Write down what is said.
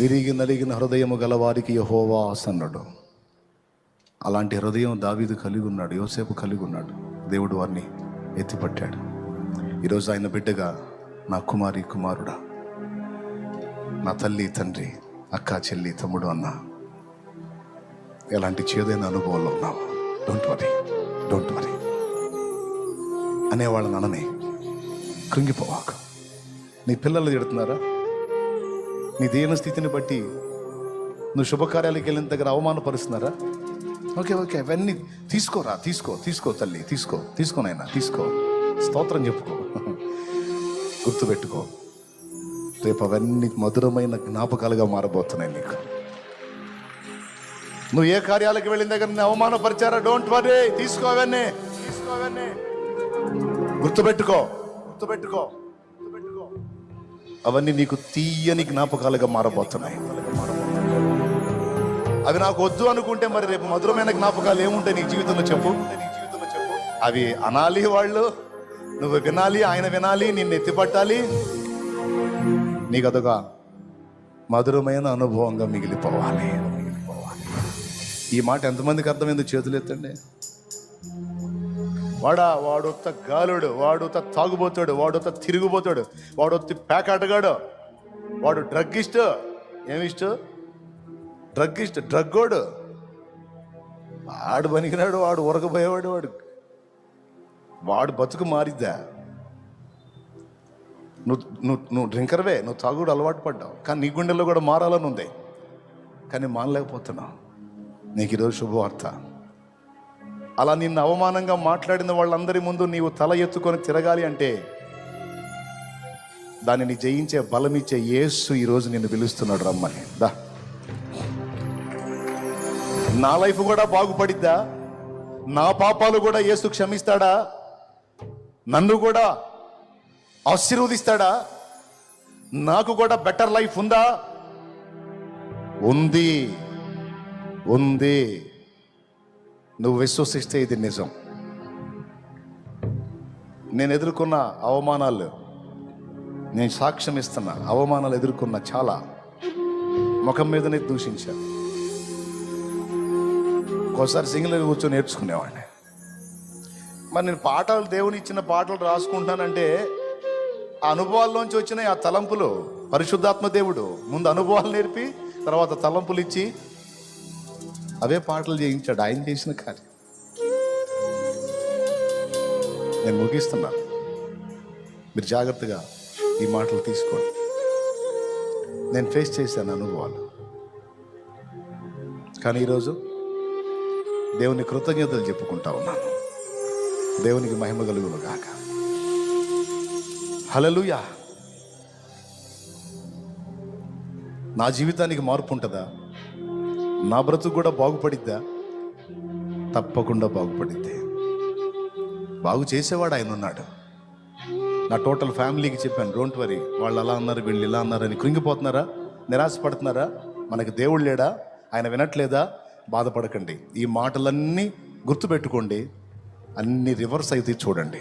విరిగి నలిగిన హృదయము గలవారికి యహోవా సన్నడు. అలాంటి హృదయం దావీదు కలిగి ఉన్నాడు యోసేపు కలిగి ఉన్నాడు దేవుడు వారిని ఎత్తిపట్టాడు. ఈరోజు ఆయన బిడ్డగా నా కుమారి కుమారుడా నా తల్లి తండ్రి అక్క చెల్లి తమ్ముడు అన్న ఎలాంటి చేదైన అనుభవంలో ఉన్నావు? డోంట్ వరీ డోంట్ వరీ అనేవాళ్ళని అననే కృంగిపోవాక. నీ పిల్లలు తిడుతున్నారా? నీ దీన స్థితిని బట్టి నువ్వు శుభకార్యాలకు వెళ్ళిన దగ్గర అవమానపరుస్తున్నారా? Okay okay. అవన్నీ తీసుకోరా తీసుకో తీసుకో తల్లి తీసుకో తీసుకోనైనా తీసుకో. స్తోత్రం చెప్పుకో. గుర్తుపెట్టుకో. రేపు అవన్నీ మధురమైన జ్ఞాపకాలుగా మారబోతున్నాయి నీకు. నువ్వు ఏ కార్యాలకు వెళ్ళిన దగ్గర నిన్ను అవమానపరిచారా డోంట్ వరీ తీసుకో తీసుకోవన్నీ గుర్తుపెట్టుకో. గుర్తుపెట్టుకో. అవన్నీ నీకు తీయని జ్ఞాపకాలుగా మారబోతున్నాయి. అవి నాకు వద్దు అనుకుంటే మరి రేపు మధురమైన జ్ఞాపకాలు ఏముంటాయి నీ జీవితంలో చెప్పు? అవి అనాలి వాళ్ళు నువ్వు వినాలి ఆయన వినాలి నిన్ను ఎత్తిపట్టాలి. నీకు అదొక మధురమైన అనుభవంగా మిగిలిపోవాలి. మిగిలిపోవాలి ఈ మాట ఎంతమందికి అర్థమైంది చేతులు ఎత్తండి వాడా వాడొత్త గాలుడు వాడొత్త తాగుబోతాడు వాడొత్త తిరిగిపోతాడు వాడొత్తి పేకాటగాడు వాడు డ్రగ్ ఇష్ట ఏమిష్ట? డ్రగ్ ఇష్ట డ్రగ్గోడు. వాడు పనికినాడు వాడు ఉరకపోయేవాడు వాడు. వాడు బతుకు మారిద్దా? నువ్వు నువ్వు నువ్వు డ్రింకర్వే నువ్వు తాగుడు అలవాటు పడ్డావు. కానీ నీ గుండెల్లో కూడా మారాలని ఉంది. కానీ మానలేకపోతున్నావు. నీకు ఈరోజు శుభవార్త. అలా నిన్ను అవమానంగా మాట్లాడిన వాళ్ళందరి ముందు నీవు తల ఎత్తుకొని తిరగాలి అంటే దానిని జయించే బలమిచ్చే యేసు ఈరోజు నిన్ను పిలుస్తున్నాడు రమ్మని. దా. నా లైఫ్ కూడా బాగుపడిద్దా? నా పాపాలు కూడా యేసు క్షమిస్తాడా? నన్ను కూడా ఆశీర్వదిస్తాడా? నాకు కూడా బెటర్ లైఫ్ ఉందా? ఉంది. ఉంది. నువ్వు విశ్వసిస్తే ఇది నిజం. నేను ఎదుర్కొన్న అవమానాలు నేను సాక్ష్యం ఇస్తున్నా అవమానాలు ఎదుర్కొన్న చాలా ముఖం మీదనే దూషించాను. ఒకసారి సింగిల్ కూర్చొని నేర్చుకునేవాడిని. మరి నేను పాటలు దేవుని ఇచ్చిన పాటలు రాసుకుంటానంటే ఆ అనుభవాల్లోంచి వచ్చిన ఆ తలంపులు పరిశుద్ధాత్మ దేవుడు ముందు అనుభవాలు నేర్పి తర్వాత తలంపులు ఇచ్చి అవే పాటలు చేయించాడు. ఆయన చేసిన కార్యం. నేను ముగిస్తున్నాను మీరు జాగ్రత్తగా ఈ మాటలు తీసుకోండి. నేను ఫేస్ చేశాను అనుభవాలు. కానీ ఈరోజు దేవుని కృతజ్ఞతలు చెప్పుకుంటా ఉన్నాను. దేవునికి మహిమ కలుగును గాక. హలలుయా నా జీవితానికి మార్పు ఉంటుందా? నా బ్రతుకు కూడా బాగుపడిద్దా? తప్పకుండా బాగుపడిద్ది. బాగు చేసేవాడు ఆయన ఉన్నాడు. నా టోటల్ ఫ్యామిలీకి చెప్పాను డోంట్ వరీ వాళ్ళు అలా అన్నారు వీళ్ళు ఇలా అన్నారని కృంగిపోతున్నారా? నిరాశపడుతున్నారా? మనకి దేవుడు లేడా? ఆయన వినట్లేదా? బాధపడకండి. ఈ మాటలన్నీ గుర్తుపెట్టుకోండి. అన్ని రివర్స్ అయితే చూడండి.